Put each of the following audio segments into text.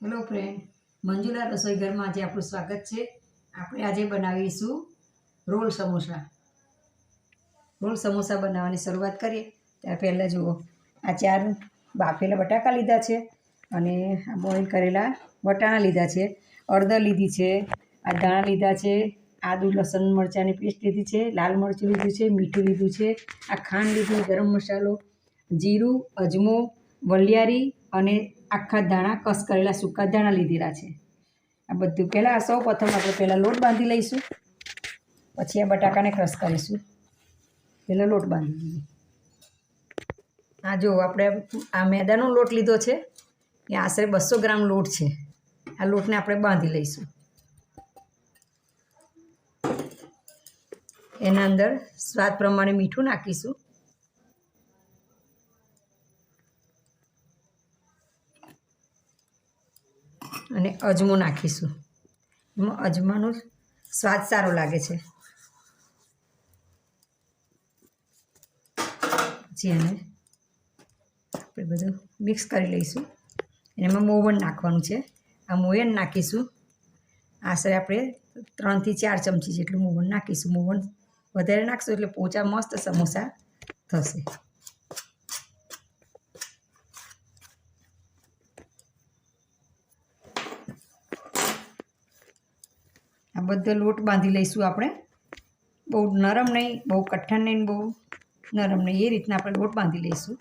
Hello friend Manjula રસોઈ ઘરમાં આજે આપણું સ્વાગત છે. આપણે આજે બનાવીશું રોલ સમોસા. રોલ સમોસા બનાવવાની શરૂઆત કરીએ. ત્યાં પહેલાં જુઓ, આ ચાર બાફેલા બટાકા લીધા છે અને આ બોઇલ કરેલા વટાણા લીધા છે. અડદર લીધી છે, આ ધાણા લીધા છે, આદુ, લસણ, મરચાંની પેસ્ટ લીધી છે, લાલ મરચું લીધું છે, મીઠું લીધું છે, આ ખાંડ લીધું ગરમ મસાલો, જીરું, અજમો, વલિયારી અને આખા ધાણા કસ કરેલા, સૂકા ધાણા લીધેલા છે. આ બધું પહેલાં સૌ પ્રથમ આપણે પહેલાં લોટ બાંધી લઈશું. પછી આ બટાકાને ક્રશ કરીશું. પહેલાં લોટ બાંધી લઈએ. આ જો આપણે આ મેદાનો લોટ લીધો છે. એ આશરે બસો ગ્રામ લોટ છે. આ લોટને આપણે બાંધી લઈશું. એના અંદર સ્વાદ પ્રમાણે મીઠું નાખીશું. અને અજમો નાખીશું. એમાં અજમાનો સ્વાદ સારો લાગે છે. પછી એને આપણે બધું મિક્સ કરી લઈશું. અને એમાં મોવણ નાખવાનું છે. આ મોયણ નાખીશું. આશરે આપણે ત્રણથી ચાર ચમચી જેટલું મોવણ નાખીશું. મોવણ વધારે નાખશું એટલે પોચા મસ્ત સમોસા થશે. આ બધો લોટ બાંધી લઈશું આપણે. બહુ નરમ નહીં, બહુ કઠણ નહીં બહુ નરમ નહીં. એ રીતના આપણે લોટ બાંધી લઈશું.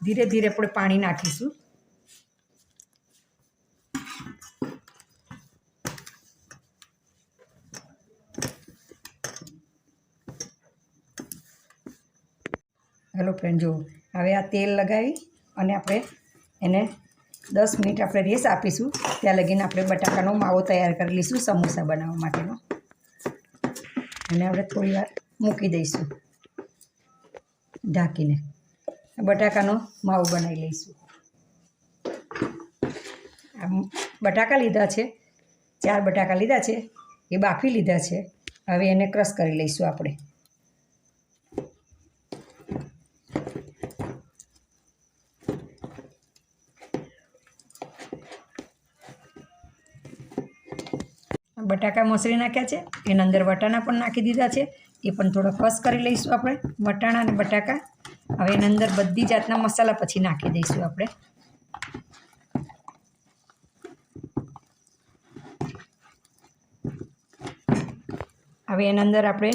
ધીરે ધીરે આપણે પાણી નાખીશું. હેલો ફ્રેન્ડ જુઓ હવે આ તેલ લગાવી અને આપણે એને દસ મિનિટ આપણે રેસ આપીશું. ત્યાં લગીને આપણે બટાકાનો માવો તૈયાર કરી લઈશું સમોસા બનાવવા માટેનો. અને આપણે થોડી મૂકી દઈશું. ઢાંકીને. બટાકાનો માવો બનાવી લઈશું. બટાકા લીધા છે. ચાર બટાકા લીધા છે. એ બાફી લીધા છે. હવે એને ક્રશ કરી લઈશું આપણે. બટાકા મસળી નાખ્યા છે. એના અંદર વટાણા પણ નાખી દીધા છે. એ પણ થોડો ફસ કરી લઈશું આપણે. વટાણા અને બટાકા. હવે એના અંદર બધી જાતના મસાલા પછી નાખી દઈશું આપણે. હવે એના અંદર આપણે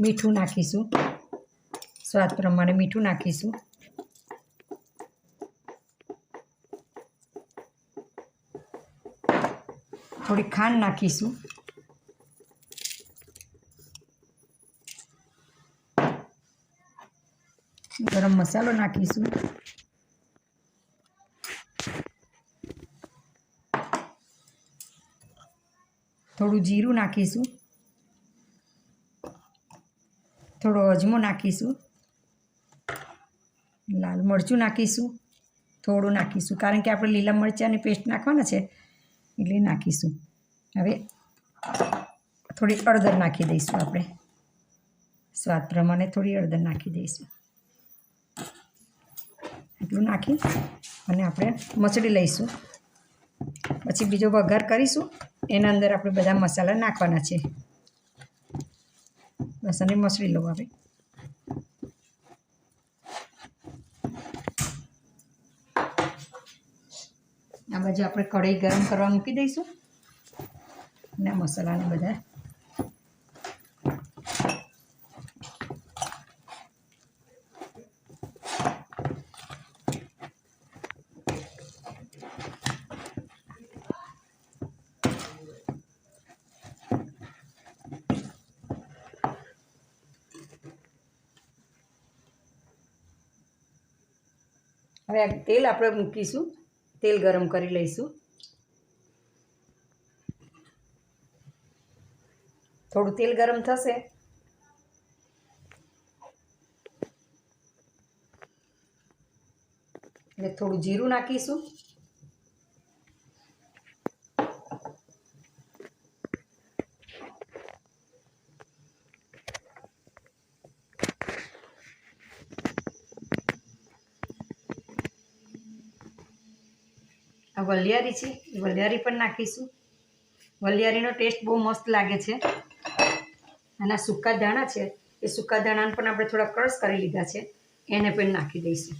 મીઠું નાખીશું. સ્વાદ પ્રમાણે મીઠું નાખીશું. થોડી ખાંડ નાખીશું. ગરમ મસાલો નાખીશું. થોડું જીરું નાખીશું. થોડો અજમો નાખીશું. લાલ મરચું નાખીશું. થોડું નાખીશું. કારણ કે આપણે લીલા મરચાંની પેસ્ટ નાખવાના છે એટલે નાખીશું. હવે થોડી અડદર નાખી દઈશું આપણે. સ્વાદ પ્રમાણે થોડી અડદર નાખી દઈશું. એટલું નાખી અને આપણે મચડી લઈશું. પછી બીજો વઘાર કરીશું. એના અંદર આપણે બધા મસાલા નાખવાના છે. બસ અને મસળી લો હવે. આ બાજુ આપણે કઢાઈ ગરમ કરવા મૂકી દઈશું. અને મસાલાને બધા હવે તેલ આપણે મૂકીશું. તેલ ગરમ કરી લઈશું. થોડું તેલ ગરમ થશે. એટલે થોડું જીરું નાખીશું. આ વલિયારી છે, એ વલિયારી પણ નાખીશું. વલિયારીનો ટેસ્ટ બહુ મસ્ત લાગે છે. આના સૂકા દાણા છે, એ સૂકા દાણાને પણ આપણે થોડા ક્રશ કરી લીધા છે, એને પણ નાખી દઈશું.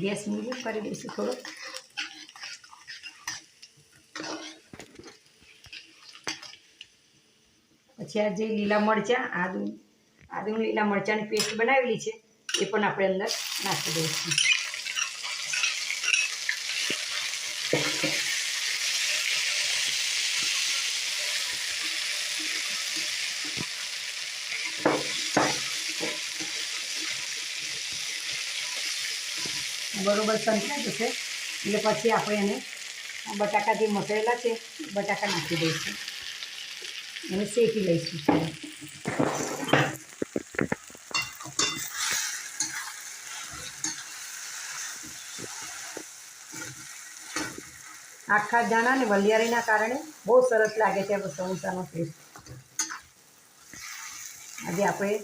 ગેસ મીડિયમ કરી દઈશું થોડો. પછી આ જે લીલા મરચાં, આદુ આદુ લીલા મરચાંની પેસ્ટ બનાવેલી છે, એ પણ આપણે અંદર નાખી દઈશું. બરોબર સંતાઈ જશે. એટલે પછી આપણે એને બટાકા જે મસળેલા છે, બટાકા નાખી દઈશું. એને શેકી લઈશું. આખા દાણા ને વલિયારીના કારણે બહુ સરસ લાગે છે સમોસાનો ટેસ્ટ આજે આપણે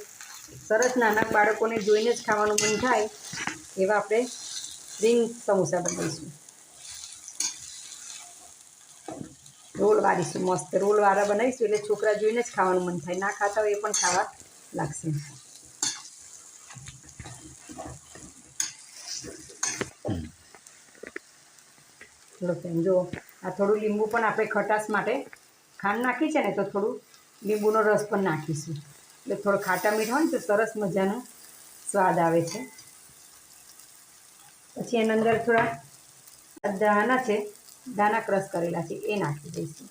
સરસ નાના બાળકોને જોઈને જ ખાવાનું મન થાય એવા આપણે રીંગ સમોસા બનાવીશું. રોલ વાળીશું, મસ્ત રોલ વાળા બનાવીશું એટલે છોકરા જોઈને જ ખાવાનું મન થાય. ના ખાતા હોય એ પણ ખાવા લાગશે. ચલો ફ્રેન્ડ જો આ થોડું લીંબુ પણ આપણે ખટાશ માટે ખાંડ નાખી છે ને, તો થોડું લીંબુનો રસ પણ નાખીશું. એટલે થોડો ખાટા મીઠા હોય ને, તો સરસ મજાનો સ્વાદ આવે છે. પછી એના અંદર થોડા દાણા છે દાણા ક્રશ કરેલા છે, એ નાખી દઈશું.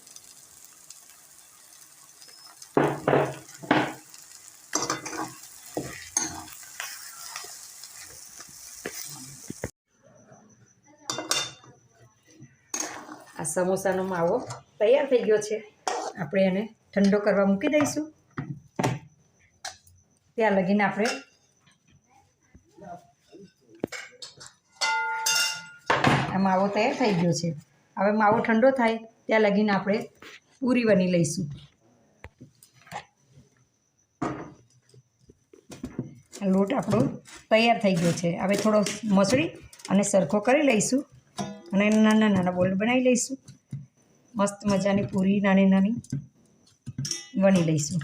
સમોસાનો માવો તૈયાર થઈ ગયો છે. આપણે એને ઠંડો કરવા મૂકી દઈશું. ત્યાં લગીને આપણે આ માવો તૈયાર થઈ ગયો છે. હવે માવો ઠંડો થાય, ત્યાં લગીને આપણે પૂરી બની લઈશું. લોટ આપણો તૈયાર થઈ ગયો છે. હવે થોડો મસળી અને સરખો કરી લઈશું. અને નાના નાના બોલ બનાવી લઈશું. મસ્ત મજાની પૂરી, નાની નાની વણી લઈશું.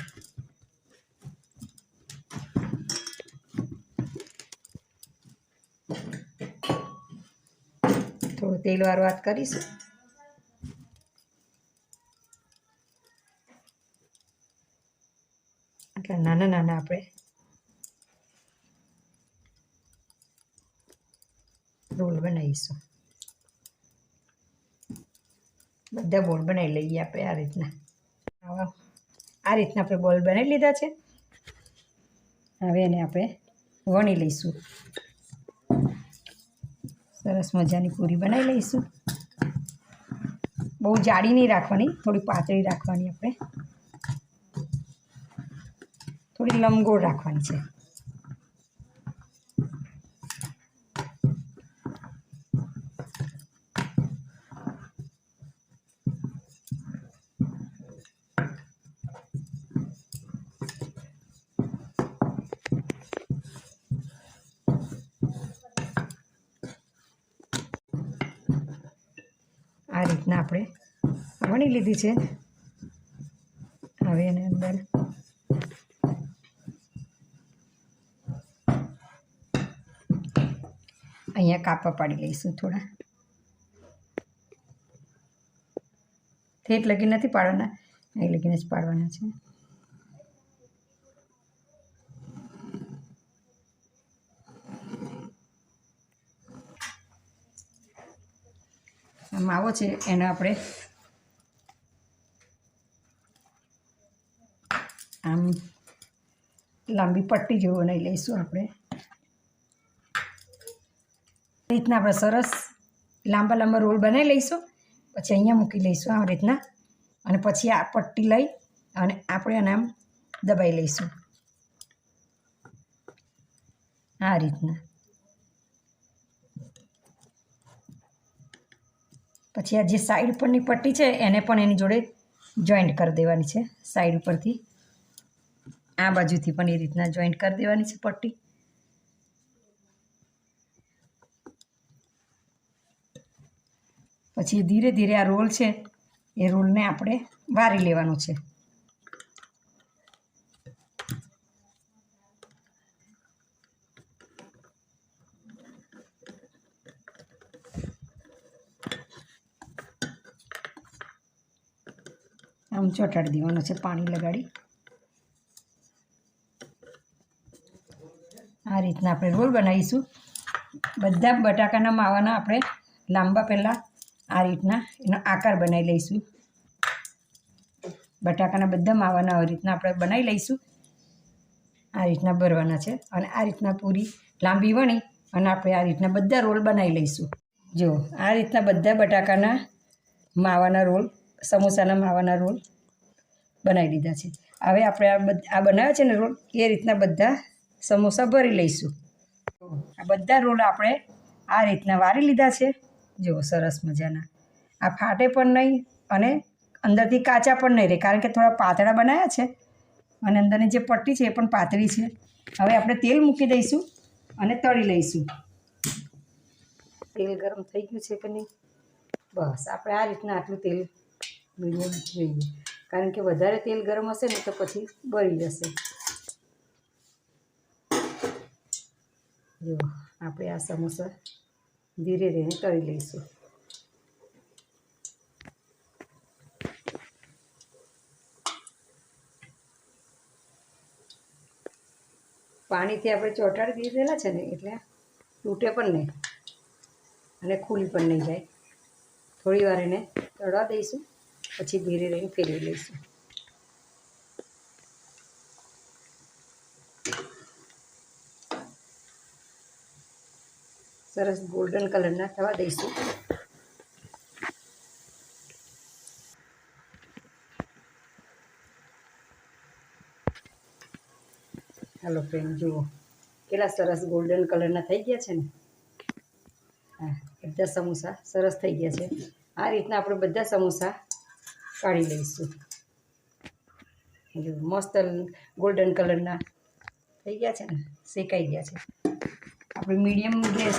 થોડું તેલવાળું વાત કરીશું. આટલા નાના નાના આપણે રોલ બનાવીશું. બધા બોલ બનાવી લઈએ આપણે આ રીતના. આ રીતના આપણે બોલ બનાવી લીધા છે. હવે એને આપણે વણી લઈશું. સરસ મજાની પૂરી બનાવી લઈશું. બહુ જાડી નહીં રાખવાની, થોડી પાતળી રાખવાની આપણે. થોડી લંબગોળ રાખવાની છે. આ રીતના આપણે વણી લીધી છે. હવે એની અંદર અહીંયા કાપા પાડી લઈશું થોડા. થેટ લગી નથી પાડવાના એ લગીને જ પાડવાના છે. માવો છે, એને આપણે આમ લાંબી પટ્ટી જેવું બનાવી લઈશું આપણે. રીતના આપણે સરસ લાંબા લાંબા રોલ બનાવી લઈશું. પછી અહીંયા મૂકી લઈશું આ રીતના. અને પછી આ પટ્ટી લઈ અને આપણે એને આમ દબાઈ લઈશું. આ રીતના. પછી આ જે સાઈડ ઉપરની પટ્ટી છે, એને પણ એની જોડે જોઈન્ટ કરી દેવાની છે સાઈડ ઉપરથી. આ બાજુથી પણ એ રીતના જોઈન્ટ કરી દેવાની છે પટ્ટી. પછી ધીરે ધીરે આ રોલ છે, એ રોલને આપણે વારી લેવાનો છે. આમ અટાડી દેવાનો છે, પાણી લગાડી. આ રીતના આપણે રોલ બનાવીશું. બધા બટાકાના માવાના આપણે લાંબા પહેલાં આ રીતના એનો આકાર બનાવી લઈશું. બટાકાના બધા માવાના આ રીતના આપણે બનાવી લઈશું. આ રીતના ભરવાના છે અને આ રીતના પૂરી લાંબી વણી અને આપણે આ રીતના બધા રોલ બનાવી લઈશું. જો આ રીતના બધા બટાકાના માવાના રોલ સમોસાના માવાના રોલ બનાવી દીધા છે. હવે આપણે આ આ બનાવ્યા છે ને રોલ, એ રીતના બધા સમોસા ભરી લઈશું. આ બધા રોલ આપણે આ રીતના વારી લીધા છે. જુઓ, સરસ મજાના. આ ફાટે પણ નહીં અને અંદરથી કાચા પણ નહીં રહે, કારણ કે થોડા પાતળા બનાવ્યા છે અને અંદરની જે પટ્ટી છે એ પણ પાતળી છે. હવે આપણે તેલ મૂકી દઈશું અને તળી લઈશું. તેલ ગરમ થઈ ગયું છે કે નહીં? બસ, આપણે આ રીતના આટલું તેલ મીડિયમ જોઈએ. કારણ કે વધારે તેલ ગરમ હશે ને તો પછી બળી જશે. જો, આપણે આ સમોસા ધીરે ધીરે તળી લઈશું. પાણીથી આપણે ચોંટાડી દીધેલા છે ને એટલે તૂટે પણ નહીં. અને ખુલી પણ નહીં જાય. થોડી વાર એને તળવા દઈશું. પછી ધીરે ધીરે ફેરવી લઈશું. સરસ ગોલ્ડન કલરના થવા દઈશું. હાલો ફ્રેન્ડ જુઓ. કેટલા સરસ ગોલ્ડન કલરના થઈ ગયા છે ને? હા, બધા સમોસા સરસ થઈ ગયા છે. આ રીતના આપણે બધા સમોસા કાઢી લઈશું. જો મસ્ત ગોલ્ડન કલરના થઈ ગયા છે ને, શેકાઈ ગયા છે. આપણે મીડિયમ ગેસ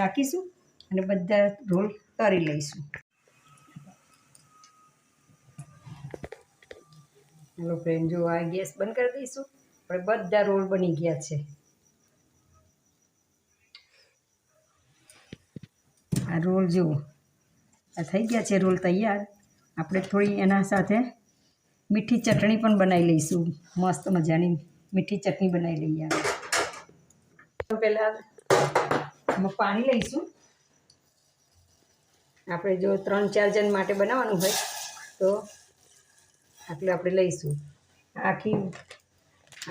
રાખીશું અને બધા રોલ તરી લઈશું. હેલો ફ્રેન્ડ જો આ ગેસ બંધ કરી દઈશું. આપણે બધા રોલ બની ગયા છે. આ રોલ જુઓ. આ થઈ ગયા છે રોલ તૈયાર. આપણે થોડી એના સાથે મીઠી ચટણી પણ બનાવી લઈશું. મસ્ત મજાની મીઠી ચટણી બનાવી લઈએ પહેલાં આમાં પાણી લઈશું. આપણે જો ત્રણ, ચાર જણ માટે બનાવવાનું હોય, તો આટલું આપણે લઈશું. આખી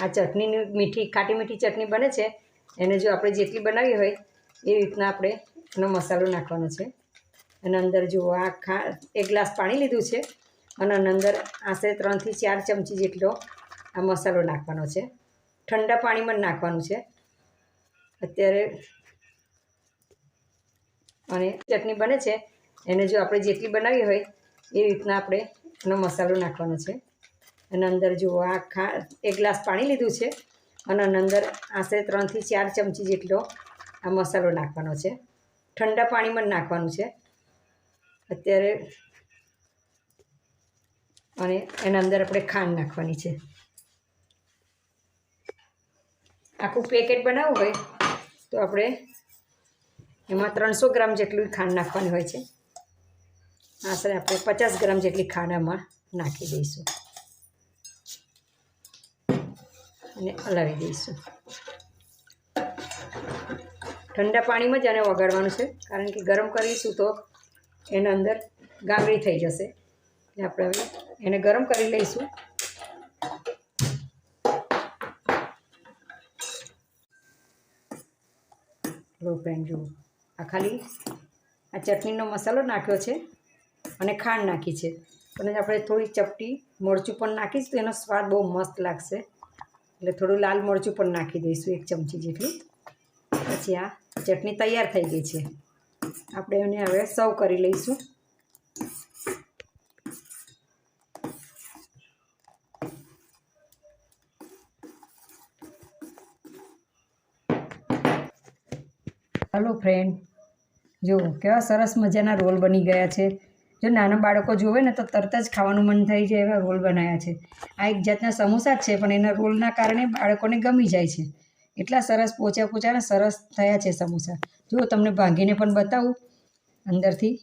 આ ચટણીની મીઠી, ખાટી મીઠી ચટણી બને છે. એને જો આપણે જેટલી બનાવી હોય, એ રીતના આપણે એનો મસાલો નાખવાનો છે. અને અંદર જુઓ આ ખા, એક ગ્લાસ પાણી લીધું છે અને અંદર આશરે ત્રણથી ચાર ચમચી જેટલો આ મસાલો નાખવાનો છે. ઠંડા પાણીમાં નાખવાનું છે. અત્યારે અને ચટણી બને છે. એને જો આપણે જેટલી બનાવી હોય એ રીતના આપણે એનો મસાલો નાખવાનો છે. અને અંદર જુઓ આ ખા, એક ગ્લાસ પાણી લીધું છે અને અંદર આશરે ત્રણથી ચાર ચમચી જેટલો આ મસાલો નાખવાનો છે. ઠંડા પાણીમાં નાખવાનું છે. અત્યારે અને એના અંદર આપણે ખાંડ નાખવાની છે. આખું પેકેટ બનાવવું હોય તો આપણે એમાં ત્રણસો ગ્રામ જેટલું ખાંડ નાખવાની હોય છે. આશરે આપણે પચાસ ગ્રામ જેટલી ખાંડ આમાં નાખી દઈશું. અને હલાવી દઈશું. ઠંડા પાણીમાં જ આને વગાડવાનું છે. કારણ કે ગરમ કરીશું તો એના અંદર ગામડી થઈ જશે. આપણે હવે એને ગરમ કરી લઈશું. લો ફ્રેન્ડ જુઓ આ ખાલી આ ચટણીનો મસાલો નાખ્યો છે અને ખાંડ નાખી છે. અને આપણે થોડી ચપટી મરચું પણ નાખીશું તો એનો સ્વાદ બહુ મસ્ત લાગશે. એટલે થોડું લાલ મરચું પણ નાખી દઈશું એક ચમચી જેટલું. પછી આ ચટણી તૈયાર થઈ ગઈ છે. આપણે એને હવે સર્વ કરી લઈશું. હલો ફ્રેન્ડ જુઓ કેવા સરસ મજાના રોલ બની ગયા છે. જો નાના બાળકો જોવે ને તો તરત જ ખાવાનું મન થઈ જાય એવા રોલ બનાવ્યા છે. આ એક જાતના સમોસા છે, પણ એના રોલના કારણે બાળકોને ગમી જાય છે. એટલા સરસ પોચા પોચા ને સરસ થયા છે સમોસા. જો તમને ભાંગીને પણ બતાવું. અંદરથી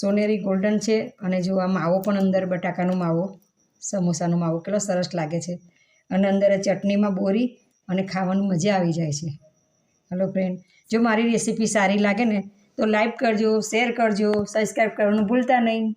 સોનેરી ગોલ્ડન છે અને જો આ માવો પણ અંદર બટાકાનો માવો, સમોસાનો માવો, કેટલો સરસ લાગે છે. અને અંદર ચટણીમાં બોરી અને ખાવાની મજા આવી જાય છે. હલો ફ્રેન્ડ જો મારી રેસીપી સારી લાગે ને, તો લાઈક કરજો શેર કરજો સબસ્ક્રાઈબ કરવાનું ભૂલતા નહીં.